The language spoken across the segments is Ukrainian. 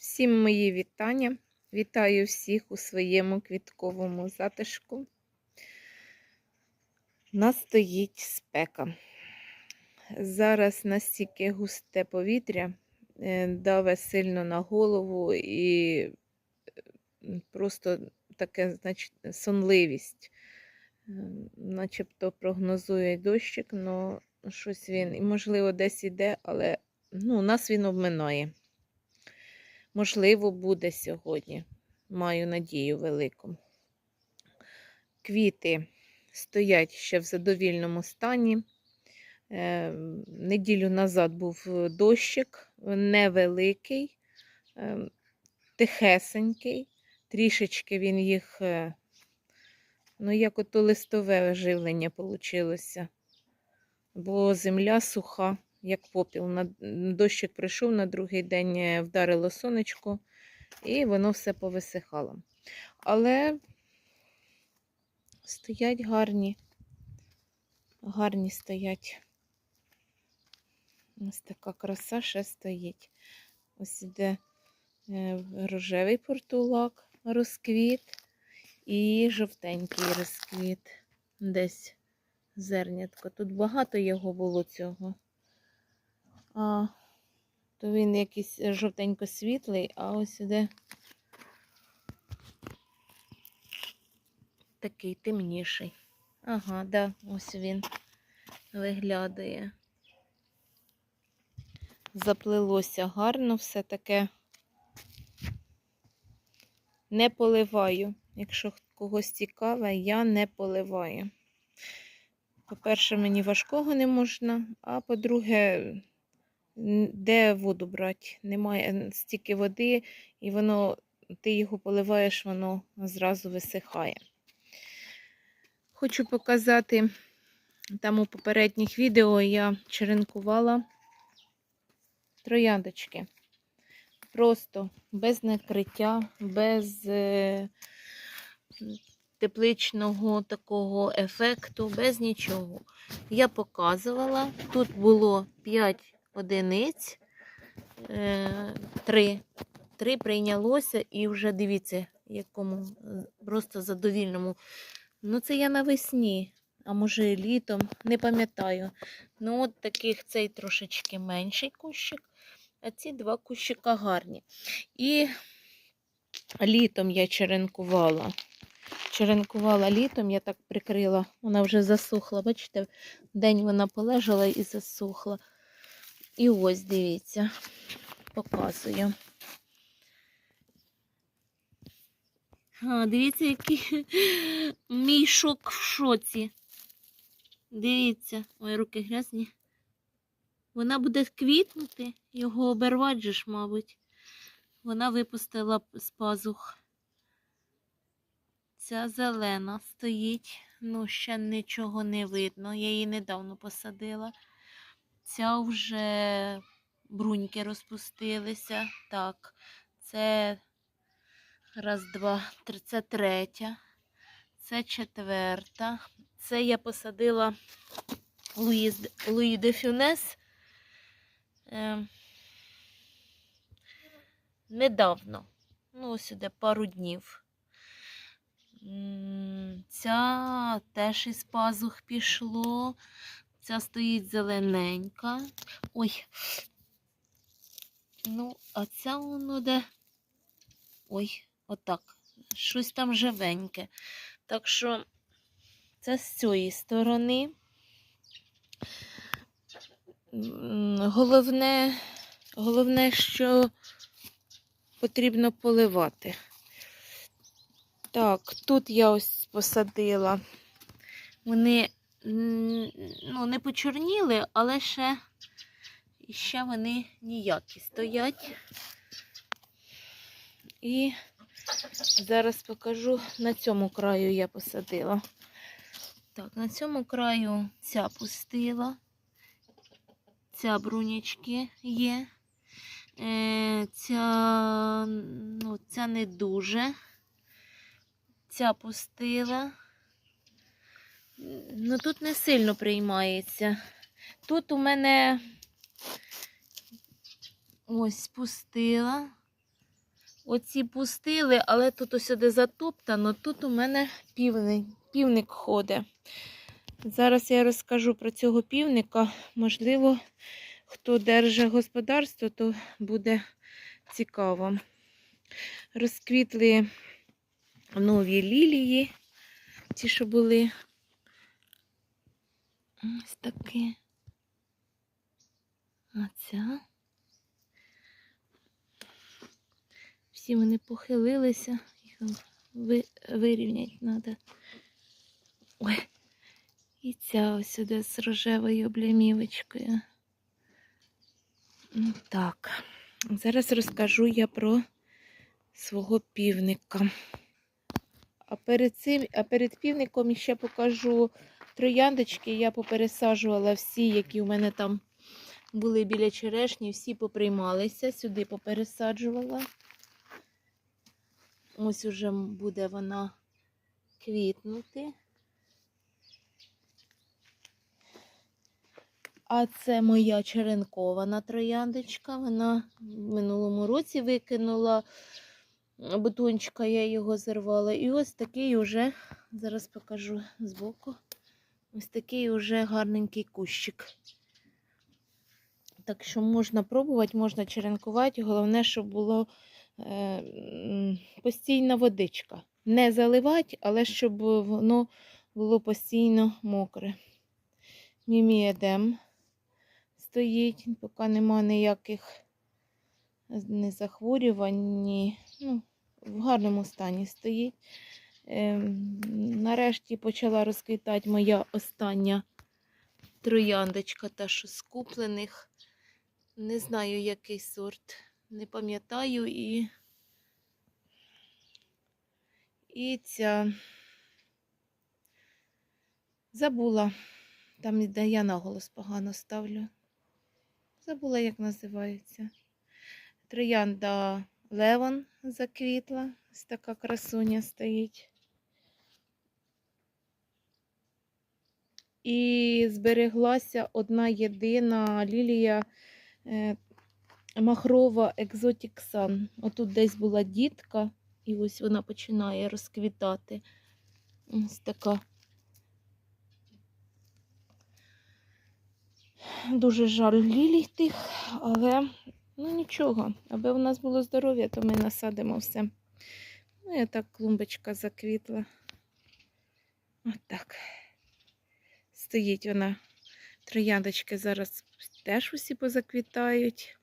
Всім мої вітання. Вітаю всіх у своєму квітковому затишку. У нас стоїть спека. Зараз настільки густе повітря, е, даве сильно на голову і просто таке, значить, сонливість. Е, Начебто прогнозує дощик, але щось він, і можливо, десь іде, але ну, нас він обминає. Можливо, буде сьогодні. Маю надію велику. Квіти стоять ще в задовільному стані. Е, неділю назад був дощик, невеликий, е, тихесенький. Трішечки він їх, е, ну, як ото листове живлення вийшло. Бо земля суха як попіл. На дощик прийшов на другий день, е, вдарило сонечко, і воно все повисихало. Але стоять гарні, гарні стоять. Ось така краса ще стоїть. Ось іде е, рожевий портулак, розквіт і жовтенький розквіт. Десь зернятко. Тут багато його було цього. А, то він якийсь жовтенько світлий, а ось іде такий темніший. Ага, да, ось він виглядає. Заплилося гарно, все таке не поливаю. Якщо когось цікаве, я не поливаю. По-перше, мені важкого не можна, а по-друге, де воду брати? Немає стільки води, і воно, ти його поливаєш, воно зразу висихає. Хочу показати, там у попередніх відео я черенкувала трояндочки. Просто без накриття, без е, тепличного такого ефекту, без нічого. Я показувала, тут було 5 одиниць, е, 3. 3 прийнялося і вже дивіться, якому просто задовільному. Ну, це я навесні, а може літом, не пам'ятаю. Ну, от таких цей трошечки менший кущик, а ці два кущика гарні. І літом я черенкувала. Черенкувала літом, я так прикрила, вона вже засухла. Бачите, день вона полежала і засухла. І ось, дивіться, показую. А, дивіться, який мій шок в шоці. Дивіться, ой, руки грязні. Вона буде квітнути, його обервати же ж, мабуть. Вона випустила з пазух. Ця зелена стоїть, ну, ще нічого не видно. Я її недавно посадила. Ця вже бруньки розпустилися. Так, це раз, два, три, це третя, це четверта. Це я посадила Луї, Луї де Фюнес. Е, недавно, ну, ось сюди пару днів. Ця теж із пазух пішло. Ця стоїть зелененька. Ой. Ну, а ця воно де. Ой, отак. Щось там живеньке. Так що це з цієї сторони. Головне, головне, що потрібно поливати. Так, тут я ось посадила. Вони ну, не почорніли, але ще, ще вони ніякі стоять. І зараз покажу, на цьому краю я посадила. Так, на цьому краю ця пустила, ця брунячки є. Е, ця, ну, ця не дуже. Ця пустила. Ну, тут не сильно приймається. Тут у мене ось пустила. Оці пустили, але тут ось сюди затоптано. Тут у мене півник, півник ходить. Зараз я розкажу про цього півника. Можливо, хто держить господарство, то буде цікаво. Розквітли нові лілії, ті, що були. Ось такі. А ця. Всі вони похилилися, їх ви, вирівняти треба. Ой. І ця ось сюди з рожевою облямівочкою. Ну, Так, зараз розкажу я про свого півника. А перед цим, а перед півником ще покажу трояндочки. Я попересаджувала всі, які у мене там були біля черешні, всі поприймалися, сюди попересаджувала. Ось уже буде вона квітнути. А це моя черенкована трояндочка. Вона в минулому році викинула бутончика, я його зірвала. І ось такий уже, зараз покажу збоку, ось такий уже гарненький кущик. Так що можна пробувати, можна черенкувати. Головне, щоб було е, постійна водичка. Не заливати, але щоб воно було постійно мокре. Мімієдем стоїть, поки нема ніяких не захворювань, ні, ну, в гарному стані стоїть. Ем, нарешті почала розквітати моя остання трояндочка, та що з куплених. Не знаю, який сорт, не пам'ятаю і. І ця забула. Там, де я наголос погано ставлю. Забула, як називається. Троянда Левон заквітла. Ось така красуня стоїть. І збереглася одна єдина лілія е, махрова Sun. Отут десь була дітка, і ось вона починає розквітати. Ось така. Дуже жаль лілій тих, але ну нічого, аби у нас було здоров'я, то ми насадимо все. Ну і так клумбочка заквітла. Отак. Стоїть вона. Трояндочки зараз теж усі позаквітають.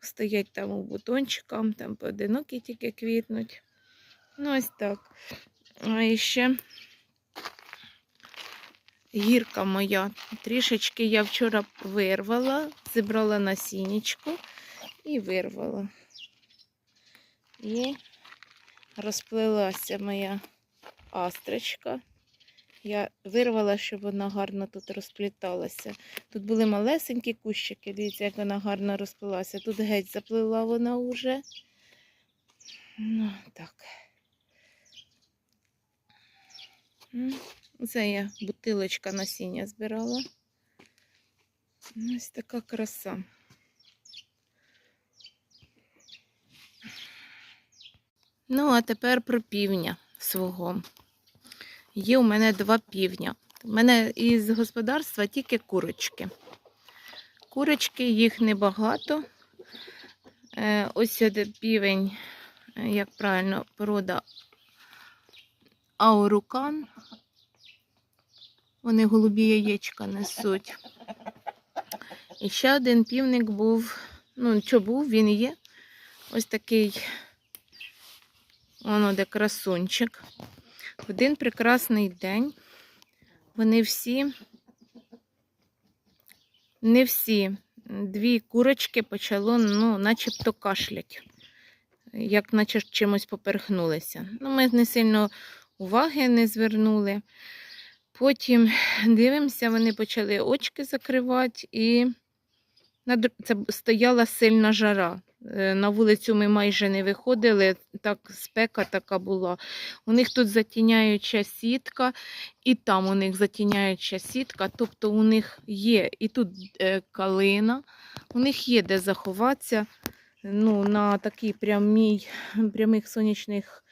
Стоять там у бутончикам, там поодинокі тільки квітнуть. Ну, ось так. А ще гірка моя. Трішечки я вчора вирвала, зібрала насіннячку і вирвала. І розплилася моя астрочка. Я вирвала, щоб вона гарно тут розпліталася. Тут були малесенькі кущики, дивіться, як вона гарно розплилася. Тут геть заплила вона вже. Ну, так. Це я бутилочка насіння збирала. Ось така краса. Ну, а тепер про півня свого. Є у мене два півня. У мене із господарства тільки курочки. Курочки, їх небагато. Е, ось сюди півень, е, як правильно, порода аурукан. Вони голубі яєчка несуть. І ще один півник був, ну, що був, він є. Ось такий, воно де красунчик. В один прекрасний день вони всі, не всі, дві курочки почало, ну, начебто кашлять, як наче чимось поперхнулися. Ну, ми не сильно уваги не звернули. Потім дивимося, вони почали очки закривати, і це стояла сильна жара. Е, На вулицю ми майже не виходили, так спека така була. У них тут затіняюча сітка, і там у них затіняюча сітка, тобто у них є і тут е, калина, у них є де заховатися. ну, на такій прямій, прямих сонячних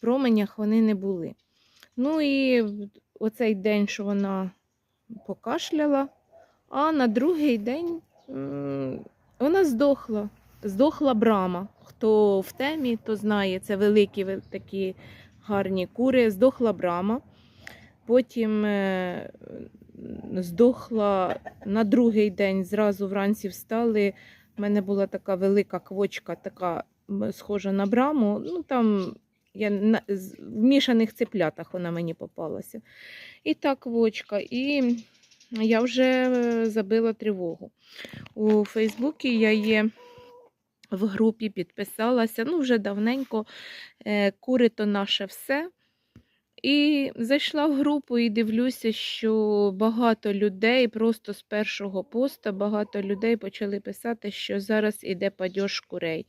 променях вони не були. Ну і оцей день, що вона покашляла, а на другий день вона здохла. Здохла брама. Хто в темі, то знає, це великі такі гарні кури. Здохла брама. Потім е, здохла на другий день, зразу вранці встали. У мене була така велика квочка, така схожа на браму. Ну там я на, в мішаних цеплятах вона мені попалася. І та квочка. І я вже е, забила тривогу. У Фейсбуці я є в групі, підписалася, ну вже давненько. е, Кури то наше все. І зайшла в групу і дивлюся, що багато людей просто з першого поста багато людей почали писати, що зараз іде падьож курей.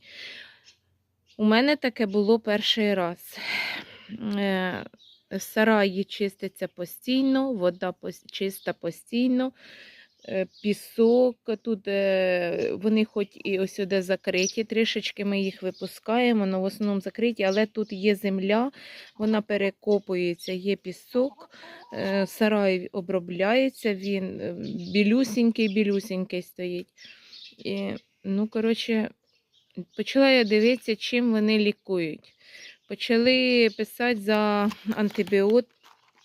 У мене таке було перший раз. Е, Сараї чиститься постійно, вода чиста постійно, пісок. Тут е, вони хоч і ось сюди закриті, трішечки ми їх випускаємо, але в основному закриті, але тут є земля, вона перекопується, є пісок, е, сарай обробляється, він е, білюсінький, білюсінький стоїть. І, ну, коротше, почала я дивитися, чим вони лікують. Почали писати за антибіот...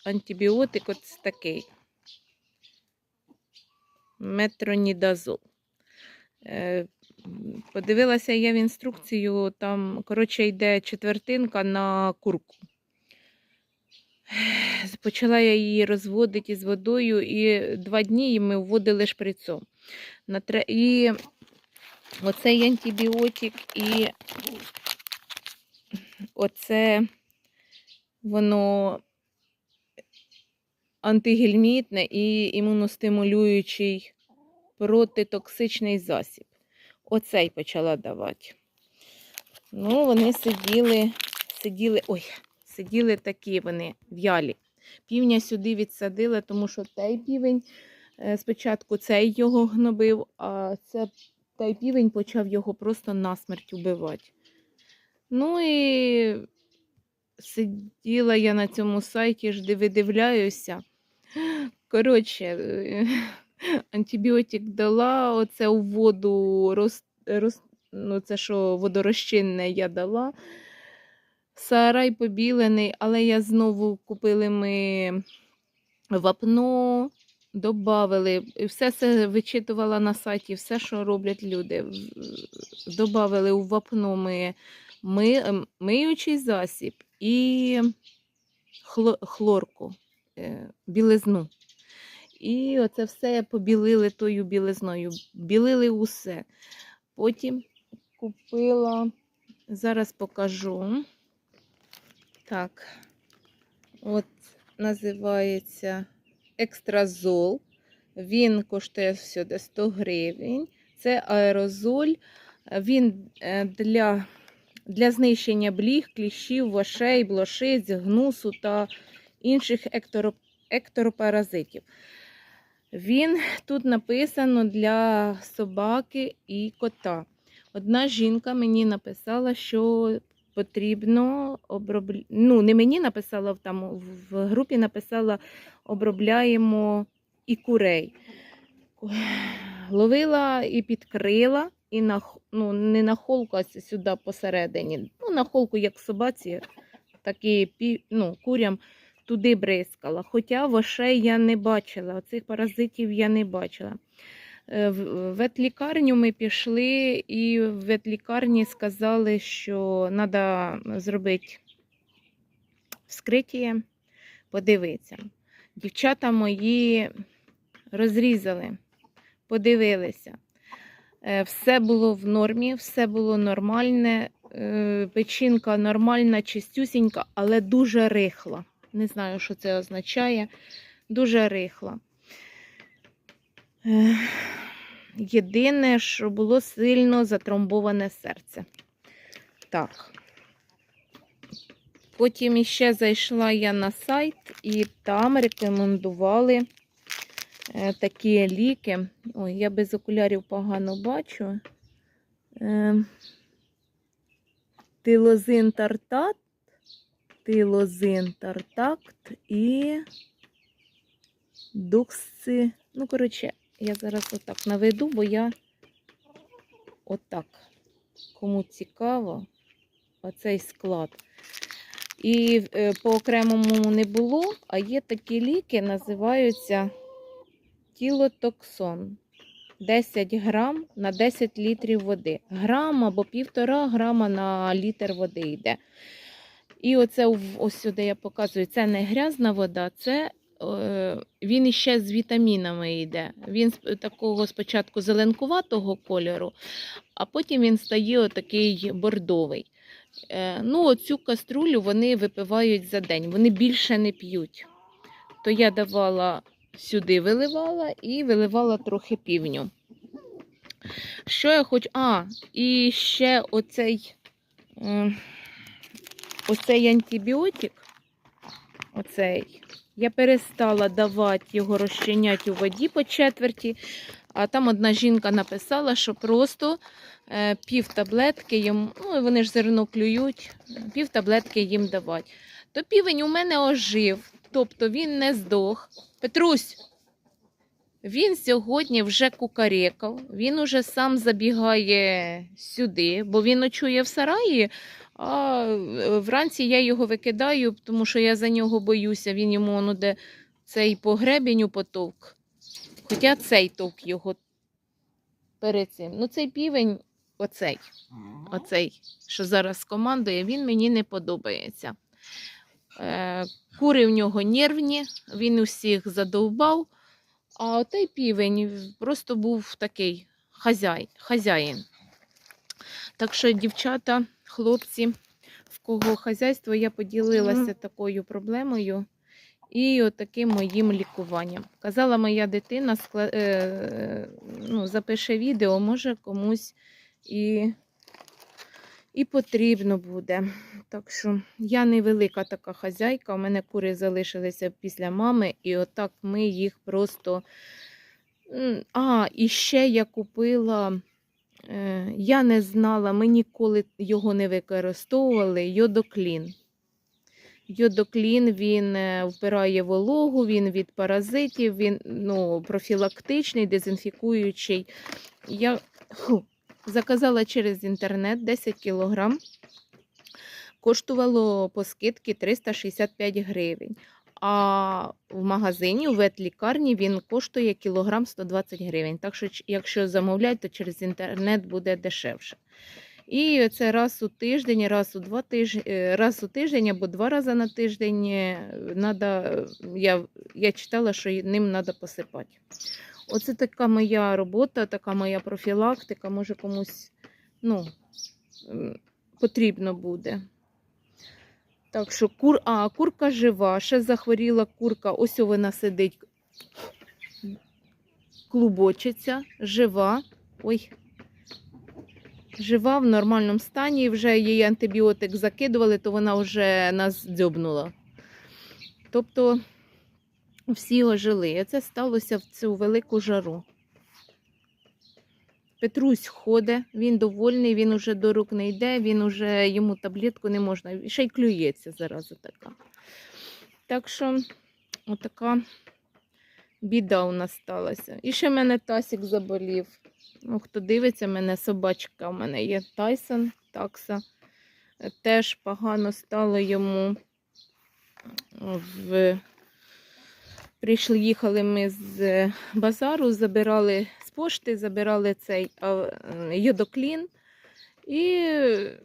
антибіотик ось такий. Метронідазол. Е, Подивилася я в інструкцію, там, коротше, йде четвертинка на курку. Почала я її розводити з водою, і два дні ми вводили шприцом. І оцей антибіотик, і оце воно антигельмітне і імуностимулюючий протитоксичний засіб. Оцей почала давати. Ну, вони сиділи, сиділи, ой, сиділи такі вони в'ялі. Півня сюди відсадила, тому що той півень е, спочатку цей його гнобив, а це той півень почав його просто насмерть убивати. Ну і сиділа я на цьому сайті, ж видивляюся. Коротше, е, антибіотик дала, оце у воду роз, роз, ну це що водорозчинне я дала. Сарай побілений, але я знову купили ми вапно, добавили, все це вичитувала на сайті, все, що роблять люди. Добавили у вапно ми, ми ем, миючий засіб і хлорку, білизну. І оце все побілили тою білизною. Білили усе. Потім купила, зараз покажу. Так, от називається екстразол. Він коштує всюди 100 гривень. Це аерозоль. Він е, для, для знищення бліг, кліщів, вошей, блошиць, гнусу та інших ектороп, екторопаразитів. Він тут написано для собаки і кота. Одна жінка мені написала, що потрібно обробляти. Ну, не мені написала там в групі написала обробляємо і курей. Ловила і підкрила, і на, ну, не на холку, а сюди посередині. Ну, на холку, як собаці, так і ну, курям туди бризкала. Хоча вошей я не бачила, оцих паразитів я не бачила. Е, В ветлікарню ми пішли, і в ветлікарні сказали, що треба зробити вскриття, подивитися. Дівчата мої розрізали, подивилися. Е, Все було в нормі, все було нормальне. е, Печінка нормальна, чистюсінька, але дуже рихла. Не знаю, що це означає. Дуже рихла. Е, Єдине, що було сильно затромбоване серце. Так. Потім іще зайшла я на сайт, і там рекомендували е, такі ліки. Ой, я без окулярів погано бачу. Е, тилозин тартат, тилозин тартакт і дукси. Ну, коротше, я зараз отак наведу, бо я отак. Кому цікаво, оцей склад. І е, по окремому не було, а є такі ліки, називаються тілотоксон. 10 грам на 10 літрів води. Грам або півтора грама на літр води йде. І оце ось сюди я показую, це не грязна вода, це е, він іще з вітамінами йде. Він з- такого спочатку зеленкуватого кольору, а потім він стає отакий бордовий. Е, ну, оцю каструлю вони випивають за день, вони більше не п'ють. То я давала сюди, виливала і виливала трохи півню. Що я хочу. А, і ще оцей, оцей антибіотик. Оцей. Я перестала давати його розчиняти у воді по четверті. А там одна жінка написала, що просто е, пів таблетки їм, ну вони ж зерно клюють, пів таблетки їм давати. То півень у мене ожив, тобто він не здох. Петрусь, він сьогодні вже кукарекав, він уже сам забігає сюди, бо він ночує в сараї, а е, вранці я його викидаю, тому що я за нього боюся. Він йому ну, де цей по гребеню потовк. Хоча цей товк його перед цим. Ну, цей півень, оцей, оцей, що зараз командує, він мені не подобається. Е, кури в нього нервні, він усіх задовбав. А отей півень просто був такий хазяй, хазяїн. Так що, дівчата, хлопці, в кого хазяйство, я поділилася такою проблемою і отаким моїм лікуванням. Казала моя дитина, е... ну, запише відео, може комусь і... і потрібно буде. Так що я невелика така хазяйка, у мене кури залишилися після мами, і отак ми їх просто. А, і ще я купила. Е, Я не знала, ми ніколи його не використовували. Йодоклін. Йодоклін він е, вбирає вологу, він від паразитів, він ну, профілактичний, дезінфікуючий. Я фу, заказала через інтернет 10 кілограм коштувало по скидці 365 гривень. А в магазині, у ветлікарні він коштує кілограм 120 гривень. Так що, якщо замовляти, то через інтернет буде дешевше. І це раз у тиждень, раз у два тижні, раз у тиждень або два рази на тиждень е, надо, я, я читала, що ним треба посипати. Оце така моя робота, така моя профілактика. Може комусь ну, потрібно буде. Так що кур, а, курка жива, ще захворіла курка, ось вона сидить, клубочиться, жива. Ой. Жива в нормальному стані, вже їй антибіотик закидували, то вона вже нас дзьобнула. Тобто всі ожили. Це сталося в цю велику жару. Петрусь ходить, він довольний, він уже до рук не йде, він уже йому таблетку не можна. Ще й клюється зараза така. Так що, отака біда у нас сталася. І ще в мене Тасік заболів. Ну, хто дивиться, мене собачка, у мене є Тайсон, такса. Теж погано стало йому. В... Прийшли, їхали ми з базару, забирали з пошти, забирали цей е, йодоклін. І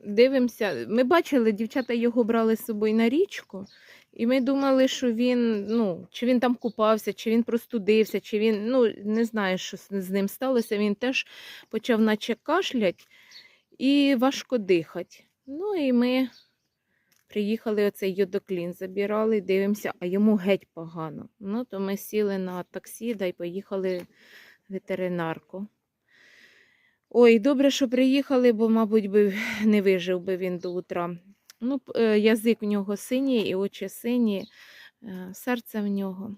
дивимося. Ми бачили, дівчата його брали з собою на річку, і ми думали, що він, ну, чи він там купався, чи він простудився, чи він, ну, не знаю, що з ним сталося. Він теж почав наче кашлять і важко дихати. Ну і ми приїхали оцей йодоклін, забирали, дивимося, а йому геть погано. Ну, то ми сіли на таксі да й поїхали в ветеринарку. Ой, добре, що приїхали, бо, мабуть, би не вижив би він до утра. Ну, е, язик в нього синій і очі сині, е, серце в нього.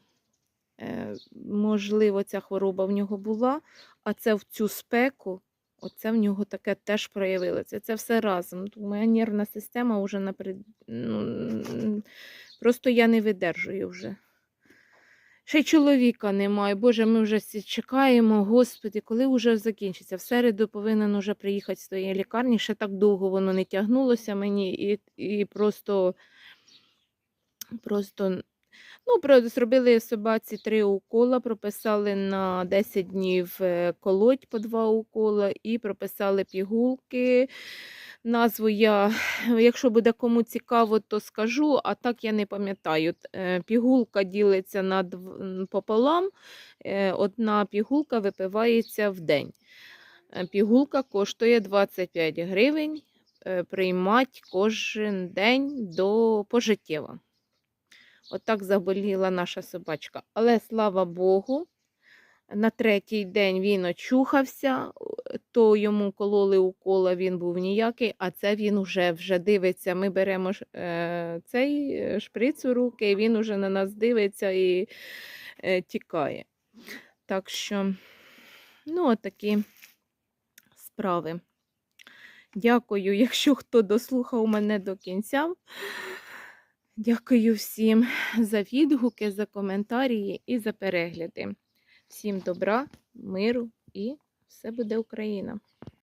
Е, Можливо, ця хвороба в нього була, а це в цю спеку Оце в нього таке теж проявилося. Це все разом. Моя нервна система вже наперед... ну, просто я не видержую вже. Ще й чоловіка немає. Боже, ми вже чекаємо, Господи, коли вже закінчиться? В середу повинен уже приїхати з тієї лікарні. Ще так довго воно не тягнулося мені, і, і просто, просто ну, зробили собаці три укола, прописали на 10 днів е, колоть по два укола і прописали пігулки. Назву я, якщо буде кому цікаво, то скажу, а так я не пам'ятаю. Е, Пігулка ділиться на пополам, е, одна пігулка випивається в день. Пігулка коштує 25 гривень, приймать кожен день до пожиттєва. Отак заболіла наша собачка. Але слава Богу, на третій день він очухався, то йому кололи укола, він був ніякий, а це він вже, вже дивиться. Ми беремо е, цей е, шприц у руки, і він уже на нас дивиться і е, тікає. Так що, ну, отакі справи. Дякую, якщо хто дослухав мене до кінця. Дякую всім за відгуки, за коментарі і за перегляди. Всім добра, миру і все буде Україна!